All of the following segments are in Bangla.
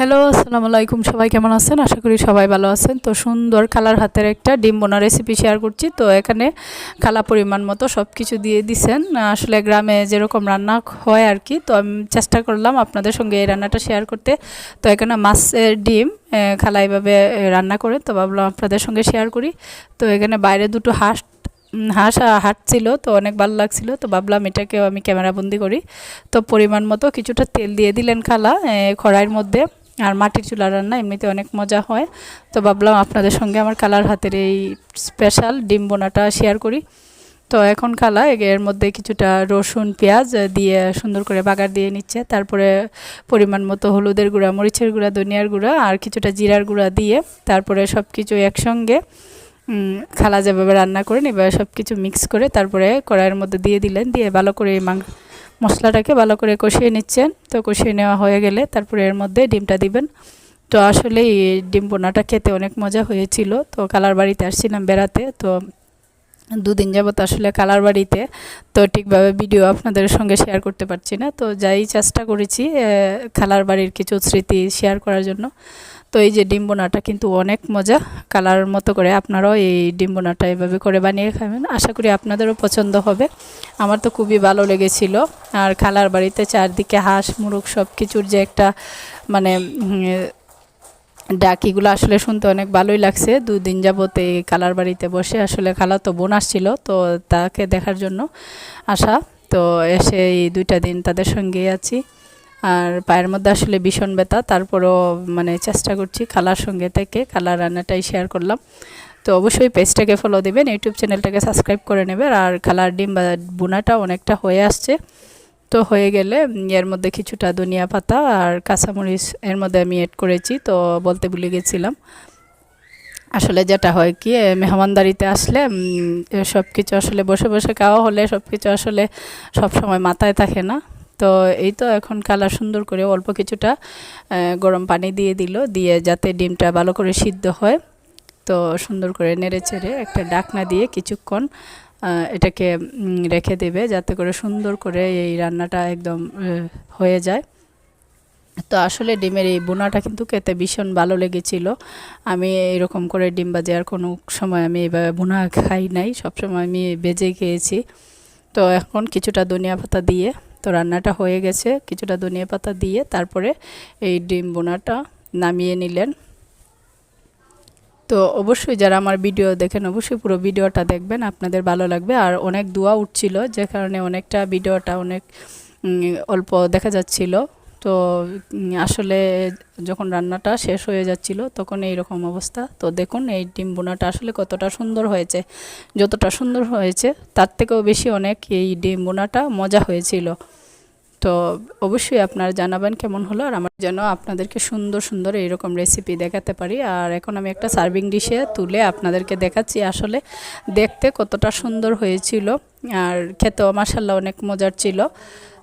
হ্যালো আসসালামু আলাইকুম সবাই কেমন আছেন? আশা করি সবাই ভালো আছেন। তো সুন্দর কালার হাতের একটা ডিম বোনা রেসিপি শেয়ার করছি। তো এখানে কালা পরিমাণ মতো সব কিছু দিয়ে দিছেন। আসলে গ্রামে যেরকম রান্না হয় আর কি তো আমি চেষ্টা করলাম আপনাদের সঙ্গে এই রান্নাটা শেয়ার করতে। তো এখানে মাছের ডিম খালা এইভাবে রান্না করে, তো ভাবলাম আপনাদের সঙ্গে শেয়ার করি। তো এখানে বাইরে দুটো হাঁস হাঁস হাঁটছিল তো অনেক ভালো লাগছিল। তো ভাবলাম এটাকেও আমি ক্যামেরাবন্দি করি। তো পরিমাণ মতো কিছুটা তেল দিয়ে দিলেন খালা কড়াইয়ের মধ্যে। আর মাটির চুলা রান্না এমনিতে অনেক মজা হয়। তো ভাবলাম আপনাদের সঙ্গে আমার কালার হাতের এই স্পেশাল ডিম বোনাটা শেয়ার করি। তো এখন খালা এর মধ্যে কিছুটা রসুন, পেঁয়াজ দিয়ে সুন্দর করে বাগার দিয়ে নিচ্ছে। তারপরে পরিমাণ মতো হলুদের গুঁড়া, মরিচের গুঁড়া, ধনিয়ার গুঁড়া আর কিছুটা জিরার গুঁড়া দিয়ে তারপরে সব কিছু একসঙ্গে খালা যেভাবে রান্না করেন এবার সব কিছু মিক্স করে তারপরে কড়াইয়ের মধ্যে দিয়ে দিলেন। দিয়ে ভালো করে মাংস মশলাটাকে ভালো করে কষিয়ে নিচ্ছেন। তো কষিয়ে নেওয়া হয়ে গেলে তারপরে এর মধ্যে ডিমটা দিবেন। তো আসলে ডিম বোনাটা খেতে অনেক মজা হয়েছিল। তো কালার বাড়িতে আসছিলাম বেড়াতে। তো দুদিন যাবত আসলে কালার বাড়িতে, তো ঠিকভাবে ভিডিও আপনাদের সঙ্গে শেয়ার করতে পারছি না। তো যাই চেষ্টা করেছি খালার বাড়ির কিছু স্মৃতি শেয়ার করার জন্য। তো এই যে ডিম কিন্তু অনেক মজা, কালার মতো করে আপনারাও এই ডিম এভাবে করে বানিয়ে খাবেন। আশা করি আপনাদেরও পছন্দ হবে। আমার তো খুবই ভালো লেগেছিল। আর খালার বাড়িতে চারদিকে হাঁস, মুরগ সব কিছুর যে একটা মানে ডাকিগুলো আসলে শুনতে অনেক ভালোই লাগছে। দুদিন যাবত এই কালার বাড়িতে বসে আসলে খালা তো বোন আসছিল, তো তাকে দেখার জন্য আসা। তো এসে এই দুইটা দিন তাদের সঙ্গেই আছি। আর পায়ের মধ্যে আসলে ভীষণ ব্যথা, তারপরও মানে চেষ্টা করছি খালার সঙ্গে থেকে, খালার রান্নাটাই শেয়ার করলাম। তো অবশ্যই পেজটাকে ফলো দেবেন, ইউটিউব চ্যানেলটাকে সাবস্ক্রাইব করে নেবেন। আর খালার ডিম বা বোনাটা অনেকটা হয়ে আসছে। তো হয়ে গেলে এর মধ্যে কিছুটা ধনিয়া পাতা আর কাঁচামরিচ এর মধ্যে আমি এড করেছি, তো বলতে ভুলে গেছিলাম। আসলে যেটা হয় কি মেহমানদারিতে আসলে সব কিছু আসলে বসে বসে খাওয়া হলে সব কিছু আসলে সব সময় মাথায় থাকে না। তো এই তো এখন কালার সুন্দর করে অল্প কিছুটা গরম পানি দিয়ে দিল, দিয়ে যাতে ডিমটা ভালো করে সিদ্ধ হয়, তো সুন্দর করে নেড়ে চেড়ে একটা ডাকনা দিয়ে কিছুক্ষণ এটাকে রেখে দেবে যাতে করে সুন্দর করে এই রান্নাটা একদম হয়ে যায়। তো আসলে ডিমের এই বোনাটা কিন্তু খেতে ভীষণ ভালো লেগেছিল। আমি এরকম করে ডিম বাজে আর কোনো সময় আমি এভাবে বোনা খাই নাই, সবসময় আমি বেজে খেয়েছি। তো এখন কিছুটা ধনিয়া পাতা দিয়ে, তো রান্নাটা হয়ে গেছে। কিছুটা ধনিয়া পাতা দিয়ে তারপরে এই ডিম বোনাটা নামিয়ে নিলেন। তো অবশ্যই যারা আমার ভিডিও দেখেন, অবশ্যই পুরো ভিডিওটা দেখবেন, আপনাদের ভালো লাগবে। আর অনেক দোয়া উঠছিল, যে কারণে অনেকটা ভিডিওটা অনেক অল্প দেখা যাচ্ছিল। তো আসলে যখন রান্নাটা শেষ হয়ে যাচ্ছিল, তখন এই রকম অবস্থা। তো দেখুন, এই ডিম বোনাটা আসলে কতটা সুন্দর হয়েছে। যতটা সুন্দর হয়েছে, তার থেকেও বেশি অনেক এই ডিম বোনাটা মজা হয়েছিল। তো অবশ্যই আপনারা জানাবেন কেমন হলো আর আমার যেন আপনাদেরকে সুন্দর সুন্দর এইরকম রেসিপি দেখাতে পারি। আর এখন আমি একটা সার্ভিং ডিশে তুলে আপনাদেরকে দেখাচ্ছি আসলে দেখতে কতটা সুন্দর হয়েছিল আর খেতেও মাসাল্লাহ অনেক মজার ছিল।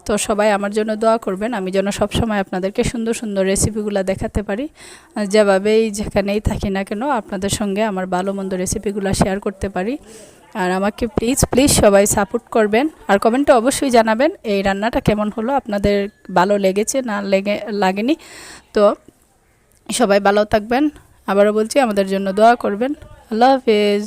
তো সবাই আমার জন্য দোয়া করবেন, আমি যেন সবসময় আপনাদেরকে সুন্দর সুন্দর রেসিপিগুলো দেখাতে পারি। যেভাবেই যেখানেই থাকি না কেন, আপনাদের সঙ্গে আমার ভালো মন্দ রেসিপিগুলো শেয়ার করতে পারি। আর আমাকে প্লিজ প্লিজ সবাই সাপোর্ট করবেন। আর কমেন্টে অবশ্যই জানাবেন এই রান্নাটা কেমন হলো, আপনাদের ভালো লেগেছে না লেগে, লাগেনি। তো সবাই ভালো থাকবেন। আবারও বলছি, আমাদের জন্য দোয়া করবেন। আল্লাহ হাফেজ।